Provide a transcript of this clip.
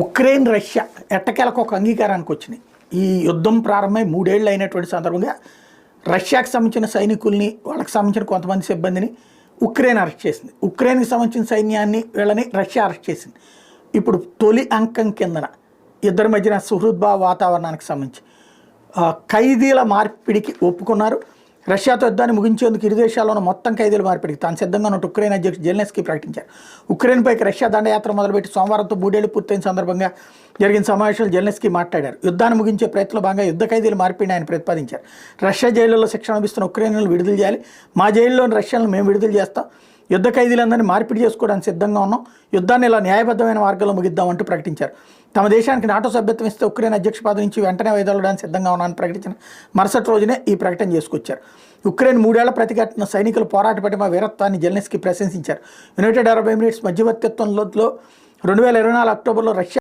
Ukraine Russia ఎట్టకేలకు ఒక అంగీకారానికి వచ్చినాయి. ఈ యుద్ధం ప్రారంభమై మూడేళ్ళు అయినటువంటి సందర్భంగా రష్యాకు సంబంధించిన సైనికుల్ని వాళ్ళకి సంబంధించిన కొంతమంది సిబ్బందిని ఉక్రెయిన్ అరెస్ట్ చేసింది. ఉక్రెయిన్కి సంబంధించిన సైన్యాన్ని వీళ్ళని రష్యా అరెస్ట్ చేసింది. ఇప్పుడు తొలి అంకం కిందన ఇద్దరి మధ్యన సుహృద్భావ వాతావరణానికి సంబంధించి ఖైదీల మార్పిడికి ఒప్పుకున్నారు. రష్యాతో యుద్ధాన్ని ముగించేందుకు ఇరు దేశాల్లోనూ మొత్తం ఖైదీలు మార్పిడికి తాను సిద్ధంగా ఉన్న ఉక్రెయిన్ అధ్యక్షుడు జెలెన్స్కీ ప్రకటించారు. ఉక్రెయిన్పైకి రష్యా దండయాత్ర మొదలుపెట్టి సోమవారంతో మూడేళ్ళు పూర్తయిన సందర్భంగా జరిగిన సమావేశంలో జెలెన్స్కీ మాట్లాడారు. యుద్ధాన్ని ముగించే ప్రయత్నంలో భాగంగా యుద్ధ ఖైదీలు మార్పిడిని ఆయన ప్రతిపాదించారు. రష్యా జైళ్ళలో శిక్షణ అనిపిస్తున్న ఉక్రెయిన్లను విడుదల చేయాలి. మా జైల్లోని రష్యాలను మేము విడుదల చేస్తాం. యుద్ధ ఖైదీలందరినీ మార్పిడి చేసుకోవడానికి సిద్ధంగా ఉన్నాం. యుద్ధాన్ని ఇలా న్యాయబద్ధమైన మార్గంలో ముగిద్దామంటూ ప్రకటించారు. తమ దేశానికి నాటో సభ్యత్వం ఇస్తే ఉక్రెయిన్ అధ్యక్ష పదవి నుంచి వెంటనే వైదొలడానికి సిద్ధంగా ఉన్నానని ప్రకటించిన మరుసటి రోజునే ఈ ప్రకటన చేసుకొచ్చారు. ఉక్రెయిన్ మూడేళ్ళ ప్రతిఘటన సైనికులు పోరాట పటిమ వీరత్వాన్ని జెల్నెస్కి ప్రశంసించారు. యునైటెడ్ అరబ్ ఎమిరేట్స్ మధ్యవర్తిత్వంలో రెండు వేల ఇరవై నాలుగు అక్టోబర్లో రష్యా